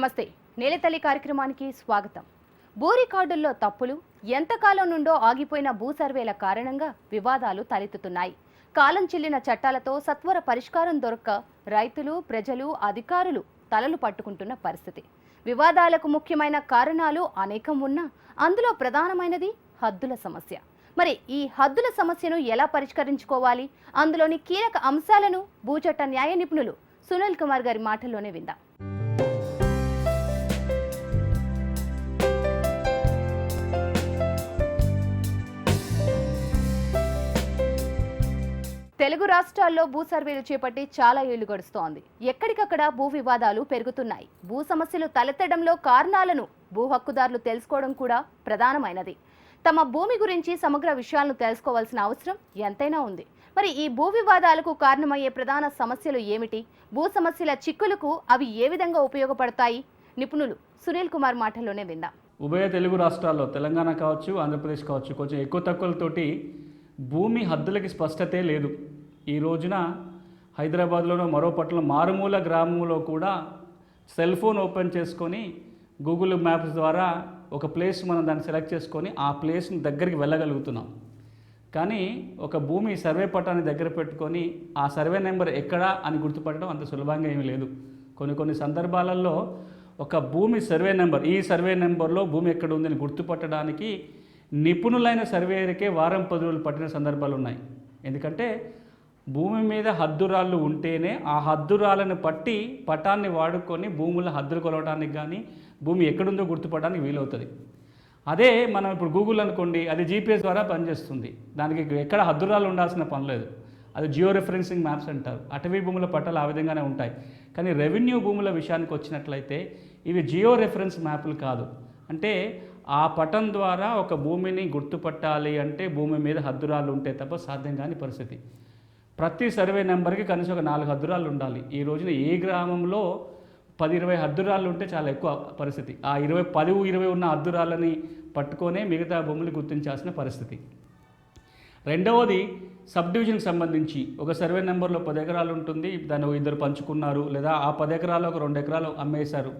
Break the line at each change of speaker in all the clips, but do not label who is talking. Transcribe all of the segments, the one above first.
నమస్తే. నేలతల్లి కార్యక్రమానికి స్వాగతం. భూ రికార్డుల్లో తప్పులు ఎంతకాలం నుండో ఆగిపోయిన భూ సర్వేల కారణంగా వివాదాలు తలెత్తుతున్నాయి. కాలం చెల్లిన చట్టాలతో సత్వర పరిష్కారం దొరక్క రైతులు ప్రజలు అధికారులు తలలు పట్టుకుంటున్న పరిస్థితి. వివాదాలకు ముఖ్యమైన కారణాలు అనేకం ఉన్నా అందులో ప్రధానమైనది హద్దుల సమస్య. మరి ఈ హద్దుల సమస్యను ఎలా పరిష్కరించుకోవాలి? అందులోని కీలక అంశాలను భూచట్ట న్యాయ నిపుణులు సునీల్ కుమార్ గారి మాటల్లోనే విందాం. తెలుగు రాష్ట్రాల్లో భూ సర్వేలు చేపట్టి చాలా ఏళ్ళు గడుస్తోంది. ఎక్కడికక్కడ భూ వివాదాలు పెరుగుతున్నాయి. భూ సమస్యలు తలెత్తడంలో కారణాలను భూ హక్కుదారులు తెలుసుకోవడం కూడా ప్రధానమైనది. తమ భూమి గురించి సమగ్ర విషయాలను తెలుసుకోవాల్సిన అవసరం ఎంతైనా ఉంది. మరి ఈ భూ వివాదాలకు కారణమయ్యే ప్రధాన సమస్యలు ఏమిటి? భూ సమస్యల చిక్కులకు అవి ఏ విధంగా ఉపయోగపడతాయి? నిపుణులు సునీల్ కుమార్ మాటల్లోనే విందాం.
ఉభయ తెలుగు రాష్ట్రాల్లో తెలంగాణ కావచ్చు ఆంధ్రప్రదేశ్ కావచ్చు కొంచెం ఎక్కువ తక్కువలతోటి భూమి హద్దులకి స్పష్టతే లేదు. ఈ రోజున హైదరాబాద్లోనో మరో పట్టణం మారుమూల గ్రామంలో కూడా సెల్ ఫోన్ ఓపెన్ చేసుకొని గూగుల్ మ్యాప్స్ ద్వారా ఒక ప్లేస్ మనం దాన్ని సెలెక్ట్ చేసుకొని ఆ ప్లేస్ని దగ్గరికి వెళ్ళగలుగుతున్నాం. కానీ ఒక భూమి సర్వే పట్టాన్ని దగ్గర పెట్టుకొని ఆ సర్వే నెంబర్ ఎక్కడా అని గుర్తుపట్టడం అంత సులభంగా ఏమీ లేదు. కొన్ని కొన్ని సందర్భాలలో ఒక భూమి సర్వే నెంబర్ ఈ సర్వే నెంబర్లో భూమి ఎక్కడ ఉందని గుర్తుపట్టడానికి నిపుణులైన సర్వేయర్కే వారం పది రోజులు పట్టిన సందర్భాలు ఉన్నాయి. ఎందుకంటే భూమి మీద హద్దురాళ్ళు ఉంటేనే ఆ హద్దురాలను పట్టి పటాన్ని వాడుకొని భూముల హద్దులు కొలవడానికి కానీ భూమి ఎక్కడుందో గుర్తుపడడానికి వీలవుతుంది. అదే మనం ఇప్పుడు గూగుల్ అనుకోండి అది జీపీఎస్ ద్వారా పనిచేస్తుంది. దానికి ఎక్కడ హద్దురాలు ఉండాల్సిన పని లేదు. అది జియో రెఫరెన్సింగ్ మ్యాప్స్ అంటారు. అటవీ భూముల పట్టాలు ఆ విధంగానే ఉంటాయి. కానీ రెవెన్యూ భూముల విషయానికి వచ్చినట్లయితే ఇవి జియో రెఫరెన్స్ మ్యాప్లు కాదు. అంటే ఆ పటం ద్వారా ఒక భూమిని గుర్తుపట్టాలి అంటే భూమి మీద హద్దురాలు ఉంటే తప్ప సాధ్యం కాని పరిస్థితి. ప్రతి సర్వే నెంబర్కి కనీసం ఒక నాలుగు హద్దురాలు ఉండాలి. ఈ రోజున ఏ గ్రామంలో పది ఇరవై హద్దురాళ్ళు ఉంటే చాలా ఎక్కువ పరిస్థితి. ఆ ఇరవై పది ఇరవై ఉన్న హద్దురాళ్ళని పట్టుకొనే మిగతా భూములు గుర్తించాల్సిన పరిస్థితి. రెండవది సబ్ డివిజన్కి సంబంధించి ఒక సర్వే నెంబర్లో పది ఎకరాలు ఉంటుంది. దాన్ని ఇద్దరు పంచుకున్నారు. లేదా ఆ పది ఎకరాలు ఒక రెండు ఎకరాలు అమ్మేశారు.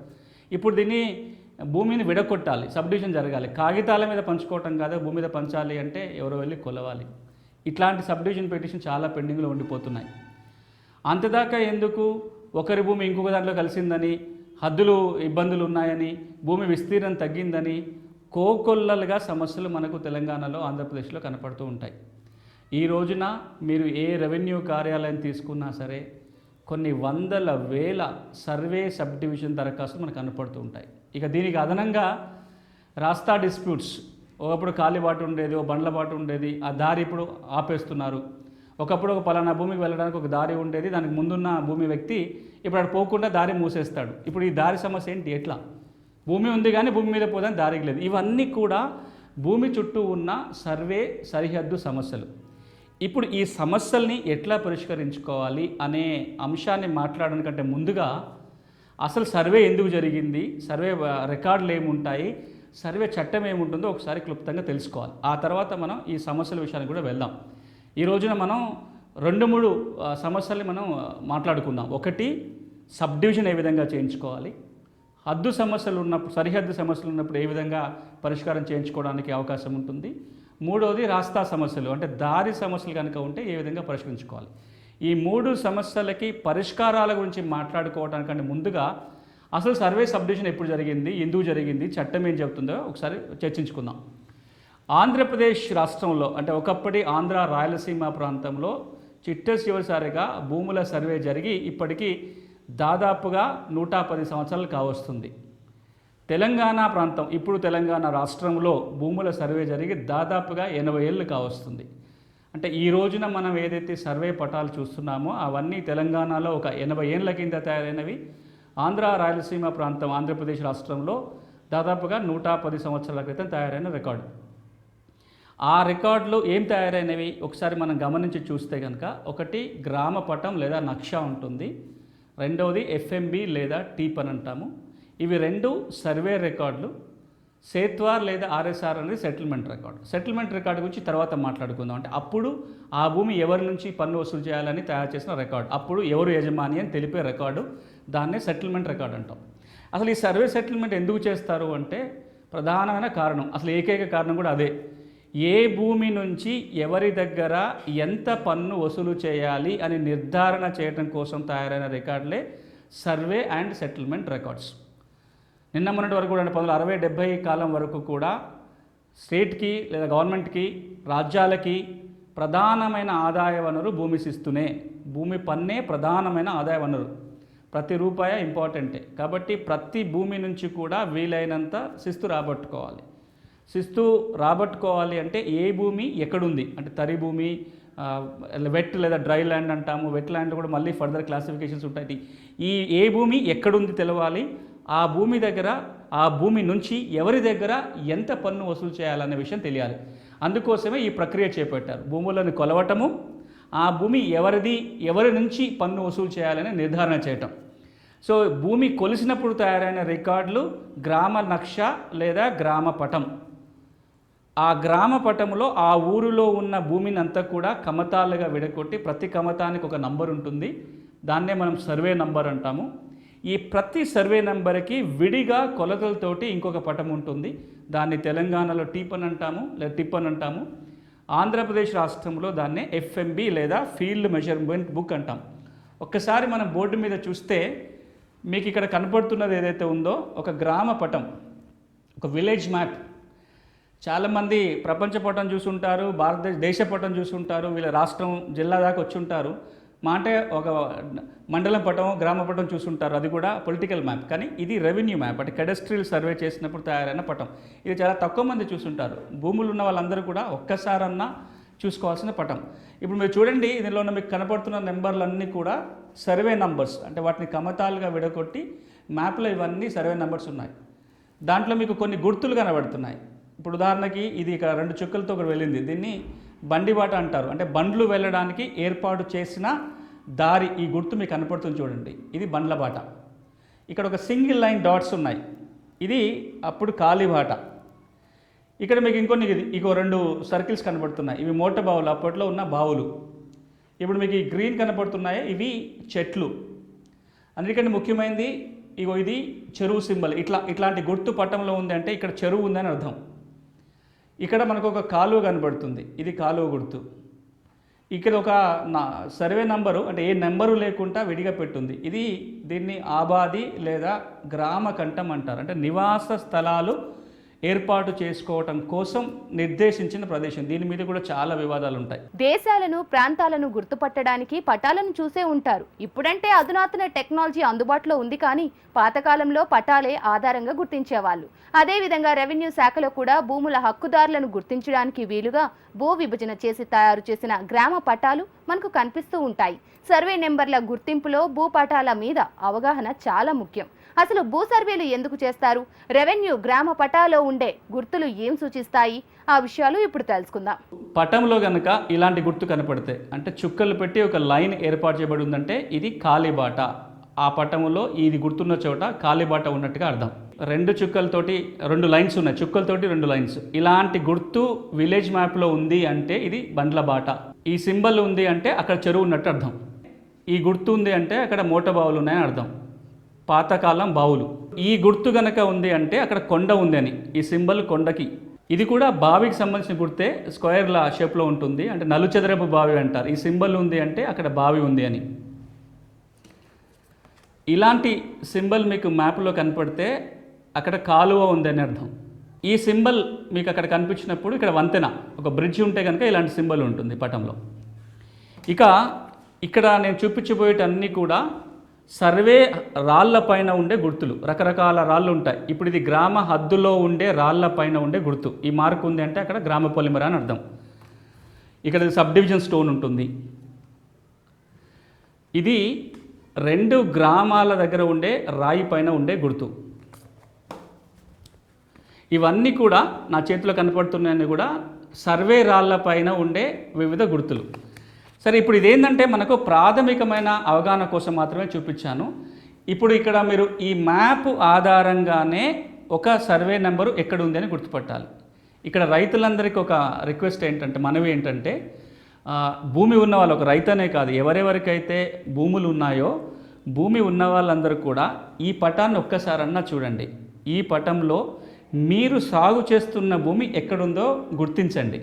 ఇప్పుడు దీన్ని భూమిని విడగొట్టాలి సబ్డివిజన్ జరగాలి. కాగితాల మీద పంచుకోవటం కాదు భూమి మీద పంచాలి అంటే ఎవరో వెళ్ళి కొలవాలి. ఇట్లాంటి సబ్ డివిజన్ పిటిషన్ చాలా పెండింగ్లో ఉండిపోతున్నాయి. అంతదాకా ఎందుకు ఒకరి భూమి ఇంకొక దాంట్లో కలిసిందని హద్దులు ఇబ్బందులు ఉన్నాయని భూమి విస్తీర్ణం తగ్గిందని కోకొల్లలుగా సమస్యలు మనకు తెలంగాణలో ఆంధ్రప్రదేశ్లో కనపడుతూ ఉంటాయి. ఈ రోజున మీరు ఏ రెవెన్యూ కార్యాలయం తీసుకున్నా సరే కొన్ని వందల వేల సర్వే సబ్ డివిజన్ దరఖాస్తులు మనకు కనపడుతూ ఉంటాయి. ఇక దీనికి అదనంగా రాస్తా డిస్ప్యూట్స్ ఒకప్పుడు కాలిబాటు ఉండేది ఓ బండ్ల బాటు ఉండేది ఆ దారి ఇప్పుడు ఆపేస్తున్నారు. ఒకప్పుడు ఒక పలానా భూమికి వెళ్ళడానికి ఒక దారి ఉండేది దానికి ముందున్న భూమి వ్యక్తి ఇప్పుడు అక్కడ పోకుండా దారి మూసేస్తాడు. ఇప్పుడు ఈ దారి సమస్య ఏంటి? ఎట్లా? భూమి ఉంది కానీ భూమి మీద పోదని దారికి లేదు ఇవన్నీ కూడా భూమి చుట్టూ ఉన్న సర్వే సరిహద్దు సమస్యలు. ఇప్పుడు ఈ సమస్యల్ని ఎట్లా పరిష్కరించుకోవాలి అనే అంశాన్ని మాట్లాడడం కంటే ముందుగా అసలు సర్వే ఎందుకు జరిగింది? సర్వే రికార్డులు ఏముంటాయి? సర్వే చట్టం ఏముంటుందో ఒకసారి క్లుప్తంగా తెలుసుకోవాలి. ఆ తర్వాత మనం ఈ సమస్యల విషయానికి కూడా వెళ్దాం. ఈ రోజున మనం రెండు మూడు సమస్యల్ని మనం మాట్లాడుకుందాం. ఒకటి సబ్ డివిజన్ ఏ విధంగా చేయించుకోవాలి? హద్దు సమస్యలు ఉన్నప్పుడు సరిహద్దు సమస్యలు ఉన్నప్పుడు ఏ విధంగా పరిష్కారం చేయించుకోవడానికి అవకాశం ఉంటుంది? మూడవది రాస్తా సమస్యలు. అంటే దారి సమస్యలు కనుక ఉంటే ఏ విధంగా పరిష్కరించుకోవాలి? ఈ మూడు సమస్యలకి పరిష్కారాల గురించి మాట్లాడుకోవడానికంటే ముందుగా అసలు సర్వే సబ్డివిజన్ ఎప్పుడు జరిగింది ఎందుకు జరిగింది చట్టం ఏం చెబుతుందో ఒకసారి చర్చించుకుందాం. ఆంధ్రప్రదేశ్ రాష్ట్రంలో అంటే ఒకప్పటి ఆంధ్ర రాయలసీమ ప్రాంతంలో చిట్ట చివరిసారిగా భూముల సర్వే జరిగి ఇప్పటికీ దాదాపుగా నూట పది సంవత్సరాలు కావస్తుంది. తెలంగాణ ప్రాంతం ఇప్పుడు తెలంగాణ రాష్ట్రంలో భూముల సర్వే జరిగి దాదాపుగా ఎనభై ఏళ్ళు కావస్తుంది. అంటే ఈ రోజున మనం ఏదైతే సర్వే పటాలు చూస్తున్నామో అవన్నీ తెలంగాణలో ఒక ఎనభై ఏళ్ళ కింద తయారైనవి. ఆంధ్ర రాయలసీమ ప్రాంతం ఆంధ్రప్రదేశ్ రాష్ట్రంలో దాదాపుగా నూట పది సంవత్సరాల క్రితం తయారైన రికార్డు. ఆ రికార్డులు ఏం తయారైనవి? ఒకసారి మనం గమనించి చూస్తే కనుక ఒకటి గ్రామ పటం లేదా నక్ష ఉంటుంది. రెండవది ఎఫ్ఎంబి లేదా టీప్ అని అంటాము. ఇవి రెండు సర్వే రికార్డులు. సేత్వార్ లేదా ఆర్ఎస్ఆర్ అనేది సెటిల్మెంట్ రికార్డు. సెటిల్మెంట్ రికార్డు గురించి తర్వాత మాట్లాడుకుందాం. అంటే అప్పుడు ఆ భూమి ఎవరి నుంచి పన్ను వసూలు చేయాలని తయారు చేసిన రికార్డు. అప్పుడు ఎవరు యజమాని అని తెలిపే రికార్డు. దాన్నే సెటిల్మెంట్ రికార్డు అంటాం. అసలు ఈ సర్వే సెటిల్మెంట్ ఎందుకు చేస్తారు అంటే ప్రధానమైన కారణం అసలు ఏకైక కారణం కూడా అదే. ఏ భూమి నుంచి ఎవరి దగ్గర ఎంత పన్ను వసూలు చేయాలి అని నిర్ధారణ చేయడం కోసం తయారైన రికార్డులే సర్వే అండ్ సెటిల్మెంట్ రికార్డ్స్. నిన్న మొన్నటి వరకు కూడా అంటే పంతొమ్మిది అరవై డెబ్బై కాలం వరకు కూడా స్టేట్కి లేదా గవర్నమెంట్కి రాజ్యాలకి ప్రధానమైన ఆదాయ వనరు భూమి శిస్తునే. భూమి పన్నే ప్రధానమైన ఆదాయ వనరు. ప్రతి రూపాయ ఇంపార్టెంటే. కాబట్టి ప్రతి భూమి నుంచి కూడా వీలైనంత శిస్తు రాబట్టుకోవాలి. శిస్తు రాబట్టుకోవాలి అంటే ఏ భూమి ఎక్కడుంది? అంటే తరి భూమి వెట్ లేదా డ్రై ల్యాండ్ అంటాము. వెట్ ల్యాండ్ కూడా మళ్ళీ ఫర్దర్ క్లాసిఫికేషన్స్ ఉంటాయి. ఈ ఏ భూమి ఎక్కడుంది తెలవాలి? ఆ భూమి దగ్గర ఆ భూమి నుంచి ఎవరి దగ్గర ఎంత పన్ను వసూలు చేయాలనే విషయం తెలియాలి. అందుకోసమే ఈ ప్రక్రియ చేపట్టారు. భూములను కొలవటము ఆ భూమి ఎవరిది ఎవరి నుంచి పన్ను వసూలు చేయాలని నిర్ధారణ చేయటం. సో భూమి కొలిసినప్పుడు తయారైన రికార్డులు గ్రామ నక్ష లేదా గ్రామ పటం. ఆ గ్రామ పటంలో ఆ ఊరిలో ఉన్న భూమిని అంతా కూడా కమతాలుగా విడగొట్టి ప్రతి కమతానికి ఒక నంబర్ ఉంటుంది. దాన్నే మనం సర్వే నంబర్ అంటాము. ఈ ప్రతి సర్వే నెంబర్కి విడిగా కొలతలతోటి ఇంకొక పటం ఉంటుంది. దాన్ని తెలంగాణలో టీపన్ అంటాము లేదా టిప్పన్ అంటాము. ఆంధ్రప్రదేశ్ రాష్ట్రంలో దాన్ని ఎఫ్ఎంబి లేదా ఫీల్డ్ మెజర్మెంట్ బుక్ అంటాం. ఒక్కసారి మనం బోర్డు మీద చూస్తే మీకు ఇక్కడ కనపడుతున్నది ఏదైతే ఉందో ఒక గ్రామ పటం ఒక విలేజ్ మ్యాప్. చాలామంది ప్రపంచ పటం చూసుంటారు భారతదేశ దేశ పటం చూసుంటారు వీళ్ళ రాష్ట్రం జిల్లా దాకా వచ్చి ఉంటారు మా అంటే ఒక మండలం పటం గ్రామ పటం చూసుంటారు. అది కూడా పొలిటికల్ మ్యాప్ కానీ ఇది రెవెన్యూ మ్యాప్ అంటే కెడస్ట్రియల్ సర్వే చేసినప్పుడు తయారైన పటం. ఇది చాలా తక్కువ మంది చూసుంటారు. భూములు ఉన్న వాళ్ళందరూ కూడా ఒక్కసారన్నా చూసుకోవాల్సిన పటం. ఇప్పుడు మీరు చూడండి ఇందులో ఉన్న మీకు కనపడుతున్న నెంబర్లన్నీ కూడా సర్వే నంబర్స్ అంటే వాటిని కమతాలుగా విడగొట్టి మ్యాప్లో ఇవన్నీ సర్వే నంబర్స్ ఉన్నాయి. దాంట్లో మీకు కొన్ని గుర్తులు కనబడుతున్నాయి. ఇప్పుడు ఉదాహరణకి ఇది ఇక్కడ రెండు చుక్కలతో ఒకటి వెళ్ళింది. దీన్ని బండిబాట అంటారు. అంటే బండ్లు వెళ్ళడానికి ఏర్పాటు చేసిన దారి ఈ గుర్తు మీకు కనపడుతుంది చూడండి. ఇది బండ్ల బాట. ఇక్కడ ఒక సింగిల్ లైన్ డాట్స్ ఉన్నాయి. ఇది అప్పుడు కాలిబాట ఇక్కడ మీకు ఇంకొన్ని ఇది ఇంకో రెండు సర్కిల్స్ కనబడుతున్నాయి. ఇవి మోట బావులు అప్పట్లో ఉన్న బావులు. ఇప్పుడు మీకు ఈ గ్రీన్ కనపడుతున్నాయి ఇవి చెట్లు. అందుకంటే ముఖ్యమైనది ఇగో ఇది చెరువు సింబల్. ఇట్లా ఇట్లాంటి గుర్తు పట్టంలో ఉంది అంటే ఇక్కడ చెరువు ఉందని అర్థం. ఇక్కడ మనకు ఒక కాలువ కనబడుతుంది. ఇది కాలువ గుర్తు. ఇక్కడ ఒక నా సర్వే నంబరు అంటే ఏ నెంబరు లేకుండా విడిగా పెట్టుంది. ఇది దీన్ని ఆబాది లేదా గ్రామ కంఠం అంటారు. అంటే నివాస స్థలాలు ఏర్పాటు చేసుకోవటం కోసం నిర్దేశించిన ప్రదేశం. దీని మీద కూడా చాలా వివాదాలు ఉంటాయి
దేశాలను ప్రాంతాలను గుర్తుపట్టడానికి పటాలను చూసే ఉంటారు. ఇప్పుడంటే అధునాతన టెక్నాలజీ అందుబాటులో ఉంది కానీ పాతకాలంలో పటాలే ఆధారంగా గుర్తించేవాళ్ళు. అదేవిధంగా రెవెన్యూ శాఖలో కూడా భూముల హక్కుదారులను గుర్తించడానికి వీలుగా భూ విభజన చేసి తయారు చేసిన గ్రామ పటాలు మనకు కనిపిస్తూ ఉంటాయి. సర్వే నెంబర్ల గుర్తింపులో భూ పటాల మీద అవగాహన చాలా ముఖ్యం. అసలు భూ సర్వేలు ఎందుకు చేస్తారు? రెవెన్యూ గ్రామ పటాలో ఉండే గుర్తులు ఏం సూచిస్తాయి? ఆ విషయాలు ఇప్పుడు తెలుసుకుందాం.
పటంలో కనుక ఇలాంటి గుర్తు కనపడితే అంటే చుక్కలు పెట్టి ఒక లైన్ ఏర్పాటు చేయబడి ఉందంటే ఇది కాలిబాట. ఆ పటంలో ఇది గుర్తున్న చోట కాలిబాట ఉన్నట్టుగా అర్థం. రెండు చుక్కలతోటి రెండు లైన్స్ ఉన్నాయి. చుక్కలతోటి రెండు లైన్స్. ఇలాంటి గుర్తు విలేజ్ మ్యాప్లో ఉంది అంటే ఇది బండ్ల బాట. ఈ సింబల్ ఉంది అంటే అక్కడ చెరువు ఉన్నట్టు అర్థం. ఈ గుర్తు ఉంది అంటే అక్కడ మోటబావులు ఉన్నాయని అర్థం. పాతకాలం బావులు. ఈ గుర్తు గనక ఉంది అంటే అక్కడ కొండ ఉంది అని ఈ సింబల్ కొండకి. ఇది కూడా బావికి సంబంధించిన గుర్తే స్క్వేర్ల షేప్లో ఉంటుంది. అంటే నలుచదరపు బావి అంటారు. ఈ సింబల్ ఉంది అంటే అక్కడ బావి ఉంది అని. ఇలాంటి సింబల్ మీకు మ్యాప్లో కనపడితే అక్కడ కాలువ ఉందని అర్థం. ఈ సింబల్ మీకు అక్కడ కనిపించినప్పుడు ఇక్కడ వంతెన ఒక బ్రిడ్జ్ ఉంటే కనుక ఇలాంటి సింబల్ ఉంటుంది పటంలో. ఇక ఇక్కడ నేను చూపించబోయేటన్నీ కూడా సర్వే రాళ్ళ పైన ఉండే గుర్తులు రకరకాల రాళ్ళు ఉంటాయి. ఇప్పుడు ఇది గ్రామ హద్దులో ఉండే రాళ్ళ పైన ఉండే గుర్తు. ఈ మార్క్ ఉంది అంటే అక్కడ గ్రామ పొలిమర అని అర్థం. ఇక్కడ సబ్ డివిజన్ స్టోన్ ఉంటుంది. ఇది రెండు గ్రామాల దగ్గర ఉండే రాయి పైన ఉండే గుర్తు. ఇవన్నీ కూడా నా చేతిలో కనపడుతున్నాయని కూడా సర్వే రాళ్ళ పైన ఉండే వివిధ గుర్తులు. సరే ఇప్పుడు ఇదేంటంటే మనకు ప్రాథమికమైన అవగాహన కోసం మాత్రమే చూపించాను. ఇప్పుడు ఇక్కడ మీరు ఈ మ్యాప్ ఆధారంగానే ఒక సర్వే నెంబరు ఎక్కడ ఉంది అని గుర్తుపట్టాలి. ఇక్కడ రైతులందరికీ ఒక రిక్వెస్ట్ ఏంటంటే మనవి ఏంటంటే భూమి ఉన్న వాళ్ళు ఒక రైతనే కాదు ఎవరెవరికైతే భూములు ఉన్నాయో భూమి ఉన్న వాళ్ళందరూ కూడా ఈ పటాన్ని ఒక్కసారన్నా చూడండి. ఈ పటంలో మీరు సాగు చేస్తున్న భూమి ఎక్కడుందో గుర్తించండి.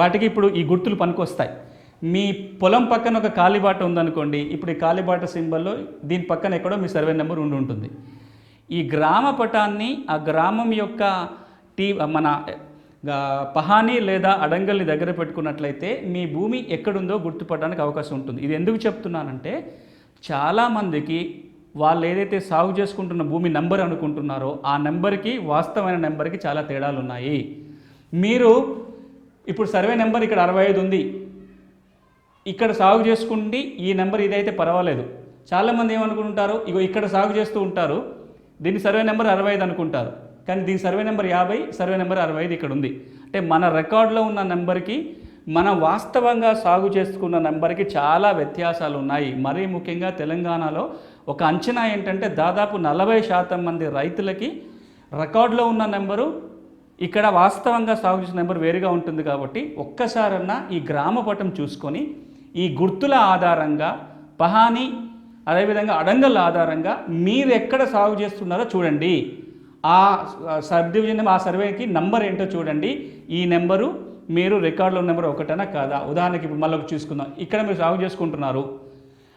వాటికి ఇప్పుడు ఈ గుర్తులు పనికొస్తాయి. మీ పొలం పక్కన ఒక కాలిబాట ఉందనుకోండి ఇప్పుడు ఈ కాలిబాట సింబల్లో దీని పక్కన ఎక్కడో మీ సర్వే నెంబర్ ఉండి ఉంటుంది. ఈ గ్రామ పటాన్ని ఆ గ్రామం యొక్క టీ మన పహాని లేదా అడంగల్ని దగ్గర పెట్టుకున్నట్లయితే మీ భూమి ఎక్కడుందో గుర్తుపడడానికి అవకాశం ఉంటుంది. ఇది ఎందుకు చెప్తున్నానంటే చాలామందికి వాళ్ళు ఏదైతే సాగు చేసుకుంటున్న భూమి నెంబర్ అనుకుంటున్నారో ఆ నెంబర్కి వాస్తవమైన నెంబర్కి చాలా తేడాలు ఉన్నాయి మీరు ఇప్పుడు సర్వే నెంబర్ ఇక్కడ అరవై ఐదు ఉంది. ఇక్కడ సాగు చేసుకుంటే ఈ నెంబర్ ఇదైతే పర్వాలేదు. చాలామంది ఏమనుకుంటారు? ఇగో ఇక్కడ సాగు చేస్తూ ఉంటారు. దీని సర్వే నెంబర్ అరవై ఐదు అనుకుంటారు. కానీ దీని సర్వే నెంబర్ యాభై సర్వే నెంబర్ అరవై ఐదు ఇక్కడ ఉంది. అంటే మన రికార్డులో ఉన్న నెంబర్కి మనం వాస్తవంగా సాగు చేసుకున్న నెంబర్కి చాలా వ్యత్యాసాలు ఉన్నాయి. మరీ ముఖ్యంగా తెలంగాణలో ఒక అంచనా ఏంటంటే దాదాపు నలభై శాతం మంది రైతులకి రికార్డులో ఉన్న నెంబరు ఇక్కడ వాస్తవంగా సాగు చేసిన నెంబర్ వేరుగా ఉంటుంది కాబట్టి ఒక్కసారన్నా ఈ గ్రామ పటం చూసుకొని ఈ గుర్తుల ఆధారంగా పహాని అదేవిధంగా అడంగల ఆధారంగా మీరు ఎక్కడ సాగు చేస్తున్నారో చూడండి. ఆ సబ్ డివిజన్ ఆ సర్వేకి నంబర్ ఏంటో చూడండి. ఈ నెంబరు మీరు రికార్డులో నెంబర్ ఒకటనా కాదా? ఉదాహరణకి ఇప్పుడు మళ్ళీ చూసుకుందాం. ఇక్కడ మీరు సాగు చేసుకుంటున్నారు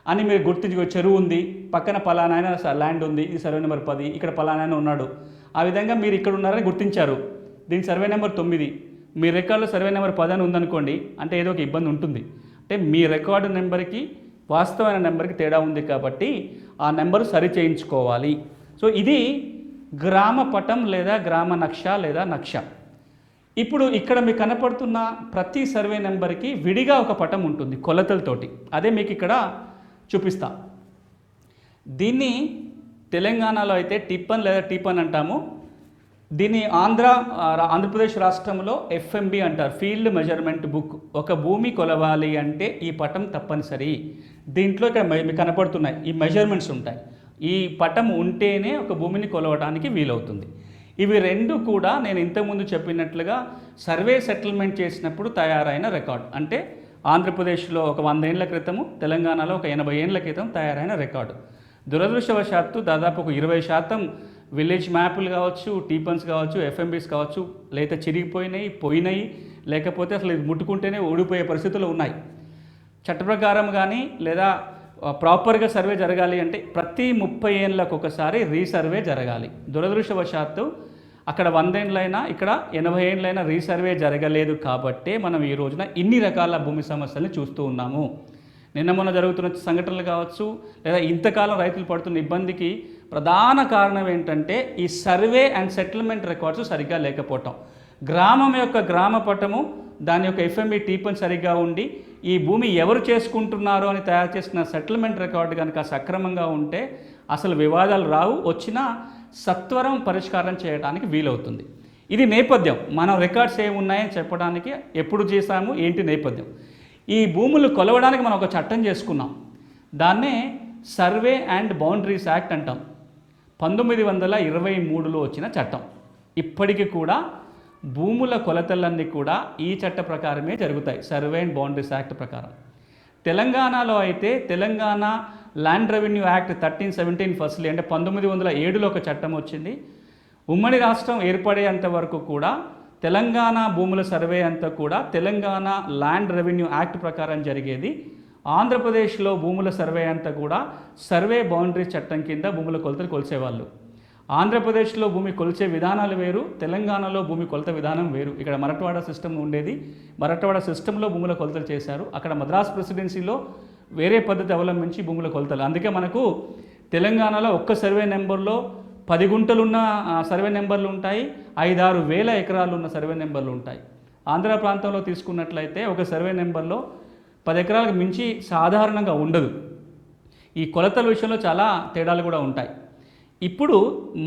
అని మీరు గుర్తించుకో చెరువు ఉంది పక్కన పలానాయన స- ల్యాండ్ ఉంది ఇది సర్వే నెంబర్ పది ఇక్కడ పలానాయన ఉన్నాడు. ఆ విధంగా మీరు ఇక్కడ ఉన్నారని గుర్తించారు. దీని సర్వే నెంబర్ తొమ్మిది. మీ రికార్డులో సర్వే నెంబర్ పది అని ఉందనుకోండి అంటే ఏదో ఒక ఇబ్బంది ఉంటుంది. అంటే మీ రికార్డు నెంబర్కి వాస్తవమైన నెంబర్కి తేడా ఉంది కాబట్టి ఆ నెంబరు సరి చేయించుకోవాలి సో ఇది గ్రామ పటం లేదా గ్రామ నక్ష లేదా నక్ష. ఇప్పుడు ఇక్కడ మీకు కనపడుతున్న ప్రతి సర్వే నెంబర్కి విడిగా ఒక పటం ఉంటుంది కొలతలతోటి. అదే మీకు ఇక్కడ చూపిస్తా. దీన్ని తెలంగాణలో అయితే టిప్పన్ లేదా టిప్పన్ అంటాము. దీన్ని ఆంధ్ర ఆంధ్రప్రదేశ్ రాష్ట్రంలో ఎఫ్ఎంబి అంటారు. ఫీల్డ్ మెజర్మెంట్ బుక్ ఒక భూమి కొలవాలి అంటే ఈ పటం తప్పనిసరి. దీంట్లో ఇక్కడ కనపడుతున్నాయి. ఈ మెజర్మెంట్స్ ఉంటాయి. ఈ పటం ఉంటేనే ఒక భూమిని కొలవడానికి వీలవుతుంది. ఇవి రెండు కూడా నేను ఇంతకుముందు చెప్పినట్లుగా సర్వే సెటిల్మెంట్ చేసినప్పుడు తయారైన రికార్డ్. అంటే ఆంధ్రప్రదేశ్లో ఒక వంద ఏళ్ళ క్రితము తెలంగాణలో ఒక ఎనభై ఏళ్ళ క్రితం తయారైన రికార్డు. దురదృష్టవశాత్తు దాదాపు ఒక ఇరవై శాతం విలేజ్ మ్యాప్లు కావచ్చు టీపన్స్ కావచ్చు ఎఫ్ఎంబీస్ కావచ్చు లేదా చిరిగిపోయినాయి పోయినాయి లేకపోతే అసలు ఇది ముట్టుకుంటేనే ఓడిపోయే పరిస్థితులు ఉన్నాయి. చట్ట ప్రకారం కానీ లేదా ప్రాపర్గా సర్వే జరగాలి అంటే ప్రతి ముప్పై ఏళ్ళకు ఒకసారి రీసర్వే జరగాలి. దురదృష్టవశాత్తు అక్కడ వందేండ్లైనా ఇక్కడ ఎనభై ఏళ్ళైనా రీసర్వే జరగలేదు కాబట్టే మనం ఈ రోజున ఇన్ని రకాల భూమి సమస్యల్ని చూస్తూ ఉన్నాము. నిన్న మొన్న జరుగుతున్న సంఘటనలు కావచ్చు లేదా ఇంతకాలం రైతులు పడుతున్న ఇబ్బందికి ప్రధాన కారణం ఏంటంటే ఈ సర్వే అండ్ సెటిల్మెంట్ రికార్డ్స్ సరిగ్గా లేకపోవటం. గ్రామం యొక్క గ్రామ పటము దాని యొక్క ఎఫ్ఎంఈ టీపన్ సరిగ్గా ఉండి ఈ భూమి ఎవరు చేసుకుంటున్నారో అని తయారు చేసిన సెటిల్మెంట్ రికార్డు కనుక సక్రమంగా ఉంటే అసలు వివాదాలు రావు వచ్చినా సత్వరం పరిష్కారం చేయడానికి వీలవుతుంది. ఇది నేపథ్యం. మనం రికార్డ్స్ ఏమున్నాయని చెప్పడానికి ఎప్పుడు చేశాము ఏంటి నేపథ్యం? ఈ భూములు కొలవడానికి మనం ఒక చట్టం చేసుకున్నాం. దాన్నే సర్వే అండ్ బౌండరీస్ యాక్ట్ అంటాం. పంతొమ్మిది వందల ఇరవై మూడులో వచ్చిన చట్టం. ఇప్పటికి కూడా భూముల కొలతలన్నీ కూడా ఈ చట్ట ప్రకారమే జరుగుతాయి. సర్వే అండ్ బౌండరీస్ యాక్ట్ ప్రకారం. తెలంగాణలో అయితే Telangana land revenue act thirteen seventeen firstly అంటే పంతొమ్మిది వందల ఏడులో ఒక చట్టం వచ్చింది. ఉమ్మడి రాష్ట్రం ఏర్పడేంత వరకు కూడా తెలంగాణ భూముల సర్వే అంతా కూడా తెలంగాణ ల్యాండ్ రెవెన్యూ యాక్ట్ ప్రకారం జరిగేది. ఆంధ్రప్రదేశ్లో భూముల సర్వే అంతా కూడా సర్వే బౌండరీ చట్టం కింద భూముల కొలతలు కొలిసేవాళ్ళు ఆంధ్రప్రదేశ్లో భూమి కొలిచే విధానాలు వేరు తెలంగాణలో భూమి కొలత విధానం వేరు. ఇక్కడ మరట్వాడ సిస్టమ్ ఉండేది. మరట్వాడ సిస్టంలో భూముల కొలతలు చేశారు. అక్కడ మద్రాస్ ప్రెసిడెన్సీలో వేరే పద్ధతి అవలంబించి భూముల కొలతలు. అందుకే మనకు తెలంగాణలో ఒక్క సర్వే నెంబర్లో పది గుంటలున్న సర్వే నెంబర్లు ఉంటాయి ఐదారు వేల ఎకరాలు ఉన్న సర్వే నెంబర్లు ఉంటాయి. ఆంధ్ర ప్రాంతంలో తీసుకున్నట్లయితే ఒక సర్వే నెంబర్లో పది ఎకరాలకు మించి సాధారణంగా ఉండదు. ఈ కొలతల విషయంలో చాలా తేడాలు కూడా ఉంటాయి. ఇప్పుడు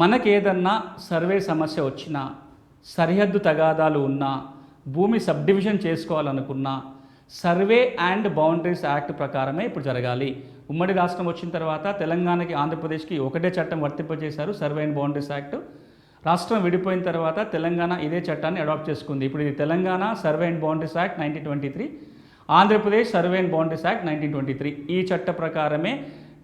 మనకి ఏదన్నా సర్వే సమస్య వచ్చినా సరిహద్దు తగాదాలు ఉన్నా భూమి సబ్ డివిజన్ చేసుకోవాలనుకున్నా సర్వే అండ్ బౌండరీస్ యాక్ట్ ప్రకారమే ఇప్పుడు జరగాలి. ఉమ్మడి రాష్ట్రం వచ్చిన తర్వాత తెలంగాణకి ఆంధ్రప్రదేశ్కి ఒకటే చట్టం వర్తింపజేశారు సర్వే అండ్ బౌండరీస్ యాక్ట్ రాష్ట్రం విడిపోయిన తర్వాత తెలంగాణ ఇదే చట్టాన్ని అడాప్ట్ చేసుకుంది. ఇప్పుడు ఇది Telangana survey and boundaries act nineteen twenty three Andhra Pradesh survey and boundaries act nineteen twenty three ఈ చట్ట ప్రకారమే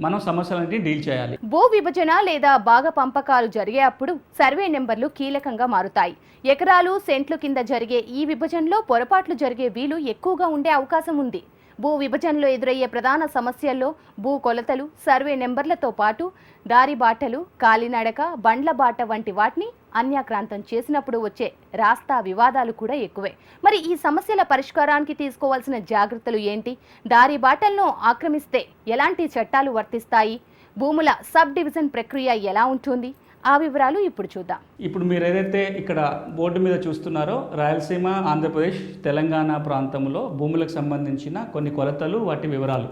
మనం సమస్యలన్నింటినీ డీల్ చేయాలి.
భూ విభజన లేదా భాగ పంపకాలు జరిగే అప్పుడు సర్వే నెంబర్లు కీలకంగా మారుతాయి. ఎకరాలు సెంట్లు కింద జరిగే ఈ విభజనలో పొరపాట్లు జరిగే వీలు ఎక్కువగా ఉండే అవకాశం ఉంది. భూ విభజనలో ఎదురయ్యే ప్రధాన సమస్యల్లో భూ కొలతలు సర్వే నెంబర్లతో పాటు దారి బాటలు కాలినడక బండ్ల బాట వంటి వాటిని అన్యాక్రాంతం చేసినప్పుడు వచ్చే రాస్తా వివాదాలు కూడా ఎక్కువే. మరి ఈ సమస్యల పరిష్కారానికి తీసుకోవాల్సిన జాగ్రత్తలు ఏంటి? దారి బాటలను ఆక్రమిస్తే ఎలాంటి చట్టాలు వర్తిస్తాయి? భూముల సబ్ డివిజన్ ప్రక్రియ ఎలా ఉంటుంది? ఆ వివరాలు ఇప్పుడు చూద్దాం.
ఇప్పుడు మీరు ఏదైతే ఇక్కడ బోర్డు మీద చూస్తున్నారో రాయలసీమ ఆంధ్రప్రదేశ్ తెలంగాణ ప్రాంతంలో భూములకు సంబంధించిన కొన్ని కొలతలు వాటి వివరాలు.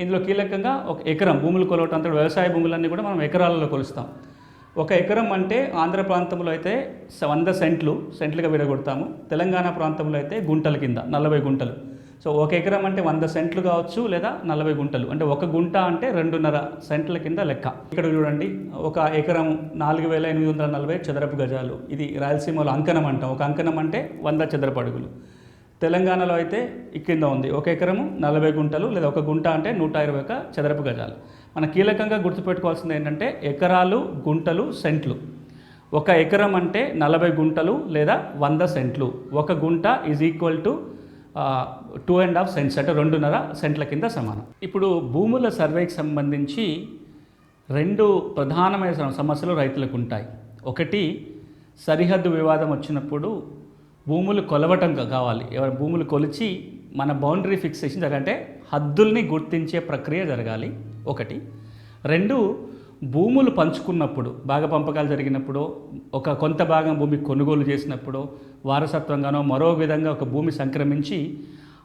ఇందులో కీలకంగా ఒక ఎకరం భూములు కొలవటం అంతా వ్యవసాయ భూములన్నీ కూడా మనం ఎకరాలలో కొలుస్తాం. ఒక ఎకరం అంటే ఆంధ్ర ప్రాంతంలో అయితే వంద సెంట్లు సెంట్లుగా విడగొడతాము. తెలంగాణ ప్రాంతంలో అయితే గుంటల కింద నలభై గుంటలు. సో ఒక ఎకరం అంటే వంద సెంట్లు కావచ్చు లేదా నలభై గుంటలు. అంటే ఒక గుంట అంటే రెండున్నర సెంట్ల కింద లెక్క. ఇక్కడ చూడండి ఒక ఎకరం నాలుగు వేల ఎనిమిది వందల నలభై చదరపు గజాలు. ఇది రాయలసీమలో అంకణం అంటాం. ఒక అంకణం అంటే వంద చదరపు అడుగులు. తెలంగాణలో అయితే కింద ఉంది. ఒక ఎకరము నలభై గుంటలు లేదా ఒక గుంట అంటే నూట ఇరవై ఒక చదరపు గజాలు. మన కీలకంగా గుర్తుపెట్టుకోవాల్సింది ఏంటంటే ఎకరాలు గుంటలు సెంట్లు. ఒక ఎకరం అంటే నలభై గుంటలు లేదా వంద సెంట్లు. ఒక గుంట is equal to two and half cents అంటే రెండున్నర సెంట్ల కింద సమానం. ఇప్పుడు భూముల సర్వేకి సంబంధించి రెండు ప్రధానమైన సమస్యలు రైతులకు ఉంటాయి. ఒకటి సరిహద్దు వివాదం వచ్చినప్పుడు భూములు కొలవటం కావాలి. ఎవరి భూములు కొలిచి మన బౌండరీ ఫిక్సేషన్ జరగంటే హద్దుల్ని గుర్తించే ప్రక్రియ జరగాలి. ఒకటి. రెండు భూములు పంచుకున్నప్పుడు భాగ పంపకాలు జరిగినప్పుడు ఒక కొంత భాగం భూమి కొనుగోలు చేసినప్పుడు వారసత్వంగానో మరో విధంగా ఒక భూమి సంక్రమించి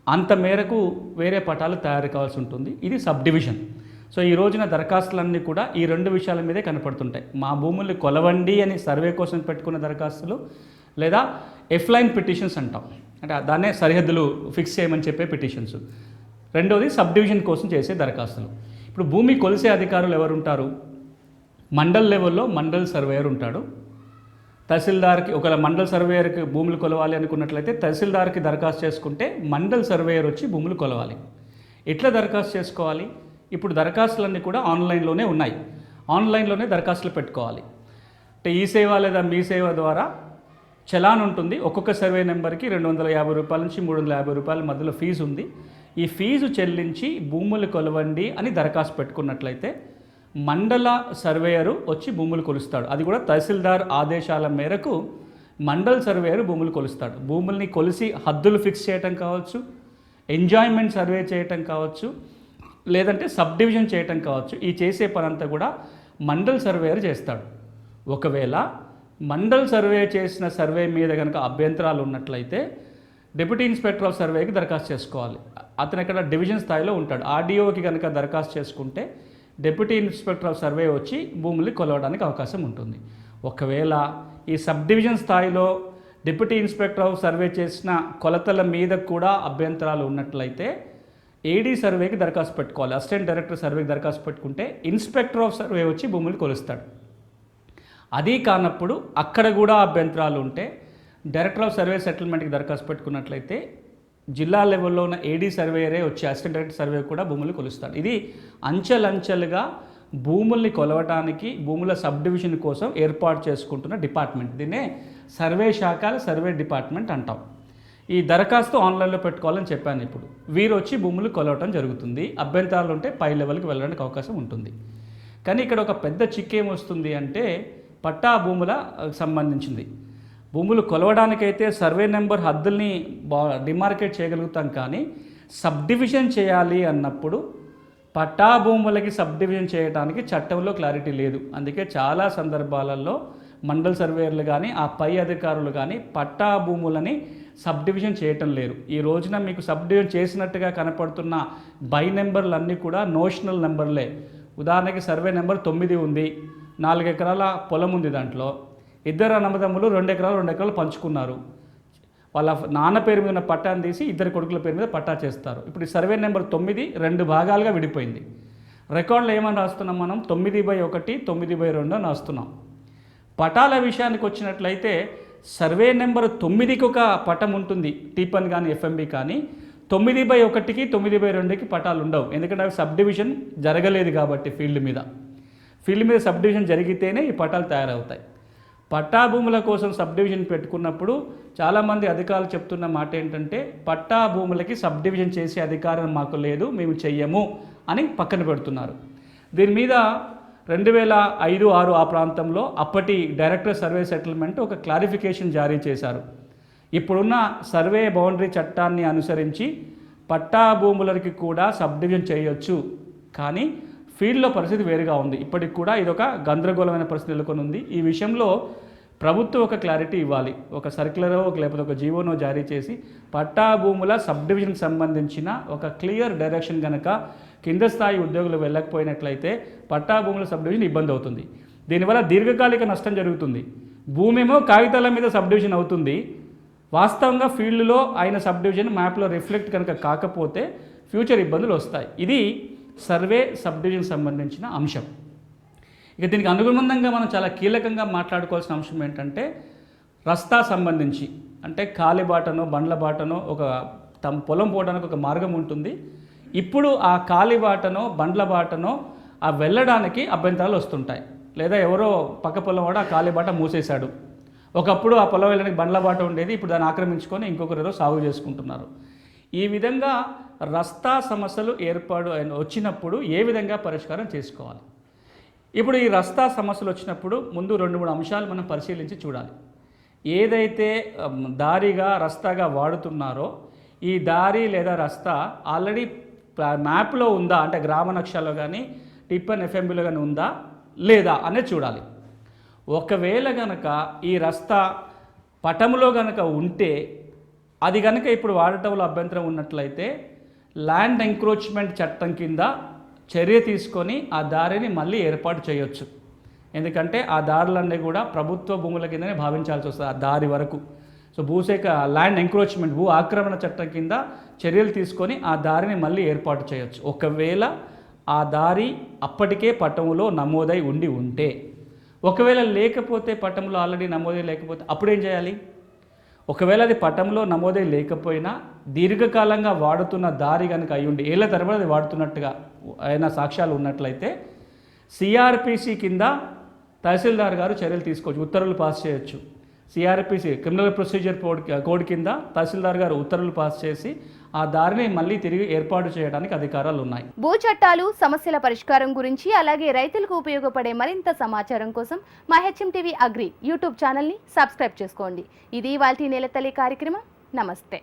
అంత మేరకు వేరే పటాలు తయారు కావాల్సి ఉంటుంది. ఇది సబ్ డివిజన్. సో ఈ రోజున దరఖాస్తులన్నీ కూడా ఈ రెండు విషయాల మీదే కనపడుతుంటాయి. మా భూముల్ని కొలవండి అని సర్వే కోసం పెట్టుకున్న దరఖాస్తులు లేదా ఎఫ్లైన్ పిటిషన్స్ అంటాం. అంటే దాన్నే సరిహద్దులు ఫిక్స్ చేయమని చెప్పే పిటిషన్స్. రెండోది సబ్ డివిజన్ కోసం చేసే దరఖాస్తులు. ఇప్పుడు భూమి కొలిసే అధికారులు ఎవరు ఉంటారు మండల్ లెవెల్లో మండల్ సర్వేయర్ ఉంటాడు. తహసీల్దార్కి ఒకవేళ మండల్ సర్వేయర్కి భూములు కొలవాలి అనుకున్నట్లయితే తహసీల్దార్కి దరఖాస్తు చేసుకుంటే మండల్ సర్వేయర్ వచ్చి భూములు కొలవాలి. ఎట్లా దరఖాస్తు చేసుకోవాలి? ఇప్పుడు దరఖాస్తులన్నీ కూడా ఆన్లైన్లోనే ఉన్నాయి. ఆన్లైన్లోనే దరఖాస్తులు పెట్టుకోవాలి. అంటే ఈ సేవ లేదా మీ సేవ ద్వారా చలాన్ ఉంటుంది. ఒక్కొక్క సర్వే నెంబర్కి రెండు వందల యాభై రూపాయల నుంచి మూడు వందల యాభై రూపాయల మధ్యలో ఫీజు ఉంది. ఈ ఫీజు చెల్లించి భూములు కొలవండి అని దరఖాస్తు పెట్టుకున్నట్లయితే మండల సర్వేయరు వచ్చి భూములు కొలుస్తాడు. అది కూడా తహసీల్దార్ ఆదేశాల మేరకు మండల్ సర్వేయరు భూములు కొలుస్తాడు. భూముల్ని కొలిసి హద్దులు ఫిక్స్ చేయటం కావచ్చు ఎంజాయ్మెంట్ సర్వే చేయటం కావచ్చు లేదంటే సబ్ డివిజన్ చేయటం కావచ్చు. ఈ చేసే పనంతా కూడా మండల్ సర్వేయర్ చేస్తాడు. ఒకవేళ మండల్ సర్వే చేసిన సర్వే మీద కనుక అభ్యంతరాలు ఉన్నట్లయితే డిప్యూటీ ఇన్స్పెక్టర్ ఆఫ్ సర్వేకి దరఖాస్తు చేసుకోవాలి. అతను ఇక్కడ డివిజన్ స్థాయిలో ఉంటాడు. ఆర్డీఓకి కనుక దరఖాస్తు చేసుకుంటే డిప్యూటీ ఇన్స్పెక్టర్ ఆఫ్ సర్వే వచ్చి భూముల్ని కొలవడానికి అవకాశం ఉంటుంది. ఒకవేళ ఈ సబ్ డివిజన్ స్థాయిలో డిప్యూటీ ఇన్స్పెక్టర్ ఆఫ్ సర్వే చేసిన కొలతల మీద కూడా అభ్యంతరాలు ఉన్నట్లయితే ఏడీ సర్వేకి దరఖాస్తు పెట్టుకోవాలి. అసిస్టెంట్ డైరెక్టర్ సర్వేకి దరఖాస్తు పెట్టుకుంటే ఇన్స్పెక్టర్ ఆఫ్ సర్వే వచ్చి భూములు కొలుస్తాడు. అది కానప్పుడు అక్కడ కూడా అభ్యంతరాలు ఉంటే డైరెక్టర్ ఆఫ్ సర్వే సెటిల్మెంట్కి దరఖాస్తు పెట్టుకున్నట్లయితే జిల్లా లెవెల్లో ఉన్న ఏడీ సర్వేయరే వచ్చి అసిస్టెంట్ డైరెక్టర్ సర్వే కూడా భూములు కొలుస్తాడు. ఇది అంచెలంచెలుగా భూముల్ని కొలవటానికి భూముల సబ్ డివిజన్ కోసం ఏర్పాటు చేసుకుంటున్న డిపార్ట్మెంట్. దీన్నే సర్వే శాఖ సర్వే డిపార్ట్మెంట్ అంటాం. ఈ దరఖాస్తు ఆన్లైన్లో పెట్టుకోవాలని చెప్పాను ఇప్పుడు. వీరు వచ్చి భూములు కొలవటం జరుగుతుంది. అభ్యంతరాలు ఉంటే పై లెవెల్కి వెళ్ళడానికి అవకాశం ఉంటుంది. కానీ ఇక్కడ ఒక పెద్ద చిక్కేం వస్తుంది అంటే పట్టా భూముల సంబంధించింది. భూములు కొలవడానికైతే సర్వే నెంబర్ హద్దుల్ని బా డిమార్కేట్ చేయగలుగుతాం కానీ సబ్ డివిజన్ చేయాలి అన్నప్పుడు పట్టా భూములకి సబ్ డివిజన్ చేయడానికి చట్టంలో క్లారిటీ లేదు. అందుకే చాలా సందర్భాలలో మండల్ సర్వేయర్లు కానీ ఆ పై అధికారులు కానీ పట్టా భూములని సబ్ డివిజన్ చేయటం లేరు ఈ రోజున మీకు సబ్ డివిజన్ చేసినట్టుగా కనపడుతున్న బై నెంబర్లు అన్నీ కూడా నోషనల్ నెంబర్లే. ఉదాహరణకి సర్వే నెంబర్ తొమ్మిది ఉంది. నాలుగు ఎకరాల పొలం ఉంది దాంట్లో. ఇద్దరు అన్నదమ్ములు రెండు ఎకరాలు రెండు ఎకరాలు పంచుకున్నారు. వాళ్ళ నాన్న పేరు మీద ఉన్న పట్టాను తీసి ఇద్దరు కొడుకుల పేరు మీద పట్టా చేస్తారు. ఇప్పుడు సర్వే నెంబర్ తొమ్మిది రెండు భాగాలుగా విడిపోయింది. రికార్డులు ఏమని రాస్తున్నాం మనం? తొమ్మిది బై ఒకటి తొమ్మిది బై రెండు అని రాస్తున్నాం. పటాల విషయానికి వచ్చినట్లయితే సర్వే నెంబర్ తొమ్మిదికి ఒక పటం ఉంటుంది. టీపన్ కానీ ఎఫ్ఎంబి కానీ. తొమ్మిది బై ఒకటికి తొమ్మిది బై రెండుకి పటాలు ఉండవు. ఎందుకంటే అవి సబ్ డివిజన్ జరగలేదు కాబట్టి ఫీల్డ్ మీద. ఫీల్డ్ మీద సబ్ డివిజన్ జరిగితేనే ఈ పటాలు తయారవుతాయి. పట్టాభూముల కోసం సబ్ డివిజన్ పెట్టుకున్నప్పుడు చాలామంది అధికారులు చెప్తున్న మాట ఏంటంటే పట్టా భూములకి సబ్ డివిజన్ చేసే అధికారం మాకు లేదు మేము చెయ్యము అని పక్కన పెడుతున్నారు. దీని మీద రెండు వేల ఐదు ఆరు ఆ ప్రాంతంలో అప్పటి డైరెక్టర్ సర్వే సెటిల్మెంట్ ఒక క్లారిఫికేషన్ జారీ చేశారు. ఇప్పుడున్న సర్వే బౌండరీ చట్టాన్ని అనుసరించి పట్టా భూములకి కూడా సబ్ డివిజన్ చేయొచ్చు. కానీ ఫీల్డ్లో పరిస్థితి వేరుగా ఉంది. ఇప్పటికి కూడా ఇదొక గందరగోళమైన పరిస్థితి నెలకొని ఉంది ఈ విషయంలో ప్రభుత్వం ఒక క్లారిటీ ఇవ్వాలి. ఒక సర్క్యులరో లేకపోతే ఒక జీవోనో జారీ చేసి పట్టా భూముల సబ్ డివిజన్కి సంబంధించిన ఒక క్లియర్ డైరెక్షన్ కనుక కింద స్థాయి ఉద్యోగులు వెళ్ళకపోయినట్లయితే పట్టా భూముల సబ్ డివిజన్ ఇబ్బంది అవుతుంది. దీనివల్ల దీర్ఘకాలిక నష్టం జరుగుతుంది. భూమి ఏమో కాగితాల మీద సబ్ డివిజన్ అవుతుంది. వాస్తవంగా ఫీల్డ్లో ఆయన సబ్ డివిజన్ మ్యాప్లో రిఫ్లెక్ట్ కనుక కాకపోతే ఫ్యూచర్ ఇబ్బందులు వస్తాయి. ఇది సర్వే సబ్ డివిజన్ సంబంధించిన అంశం. ఇక దీనికి అనుగుణంగా మనం చాలా కీలకంగా మాట్లాడుకోవాల్సిన అంశం ఏంటంటే రస్తా సంబంధించి అంటే కాలిబాటనో బండ్ల బాటనో ఒక తమ పొలం పోవడానికి ఒక మార్గం ఉంటుంది. ఇప్పుడు ఆ కాలిబాటనో బండ్ల బాటనో ఆ వెళ్ళడానికి అభ్యంతరాలు వస్తుంటాయి. లేదా ఎవరో పక్క పొలం వాడు ఆ కాలిబాట మూసేశాడు. ఒకప్పుడు ఆ పొలం వెళ్ళడానికి బండ్ల బాట ఉండేది ఇప్పుడు దాన్ని ఆక్రమించుకొని ఇంకొకరు సాగు చేసుకుంటున్నారు. ఈ విధంగా రస్తా సమస్యలు ఏర్పాటు అయిన- వచ్చినప్పుడు ఏ విధంగా పరిష్కారం చేసుకోవాలి? ఇప్పుడు ఈ రస్తా సమస్యలు వచ్చినప్పుడు ముందు రెండు మూడు అంశాలు మనం పరిశీలించి చూడాలి. ఏదైతే దారిగా రస్తాగా వాడుతున్నారో ఈ దారి లేదా రస్తా ఆల్రెడీ మ్యాప్లో ఉందా? అంటే గ్రామ నక్షలో కానీ టిప్పన్ ఎఫ్ఎంబిలో కానీ ఉందా? లేదా అనేది చూడాలి. ఒకవేళ గనక ఈ రస్తా పటములో గనక ఉంటే అది గనక ఇప్పుడు వాడటంలో అభ్యంతరం ఉన్నట్లయితే ల్యాండ్ ఎంక్రోచ్మెంట్ చట్టం కింద చర్య తీసుకొని ఆ దారిని మళ్ళీ ఏర్పాటు చేయొచ్చు. ఎందుకంటే ఆ దారులన్నీ కూడా ప్రభుత్వ భూముల కిందనే భావించాల్సి వస్తుంది ఆ దారి వరకు. సో భూసేక ల్యాండ్ ఎంక్రోచ్మెంట్ భూ ఆక్రమణ చట్టం కింద చర్యలు తీసుకొని ఆ దారిని మళ్ళీ ఏర్పాటు చేయొచ్చు. ఒకవేళ ఆ దారి అప్పటికే పట్టణంలో నమోదై ఉండి ఉంటే. ఒకవేళ లేకపోతే పట్టణంలో ఆల్రెడీ నమోదై లేకపోతే అప్పుడేం చేయాలి? ఒకవేళ అది పటంలో నమోదే లేకపోయినా దీర్ఘకాలంగా వాడుతున్న దారి కనుక అయ్యుండి ఏళ్ళ తరబడి అది వాడుతున్నట్టుగా అయినా సాక్ష్యాలు ఉన్నట్లయితే సిఆర్పిసి కింద తహసీల్దార్ గారు చర్యలు తీసుకోవచ్చు ఉత్తర్వులు పాస్ చేయొచ్చు. CRPC criminal procedure code code కింద తహసీల్దార్ గారు ఉత్తర్వులు పాస్ చేసి ఆ దారిని మళ్ళీ తిరిగి ఏర్పాటు చేయడానికి అధికారాలు ఉన్నాయి.
భూ చట్టాలు సమస్యల పరిష్కారం గురించి అలాగే రైతులకు ఉపయోగపడే మరింత సమాచారం కోసం మా హెచ్ఎం టీవీ అగ్రి యూట్యూబ్ ఛానల్ని సబ్స్క్రైబ్ చేసుకోండి. ఇది వాల్టీ నేలతల్లి కార్యక్రమం. నమస్తే.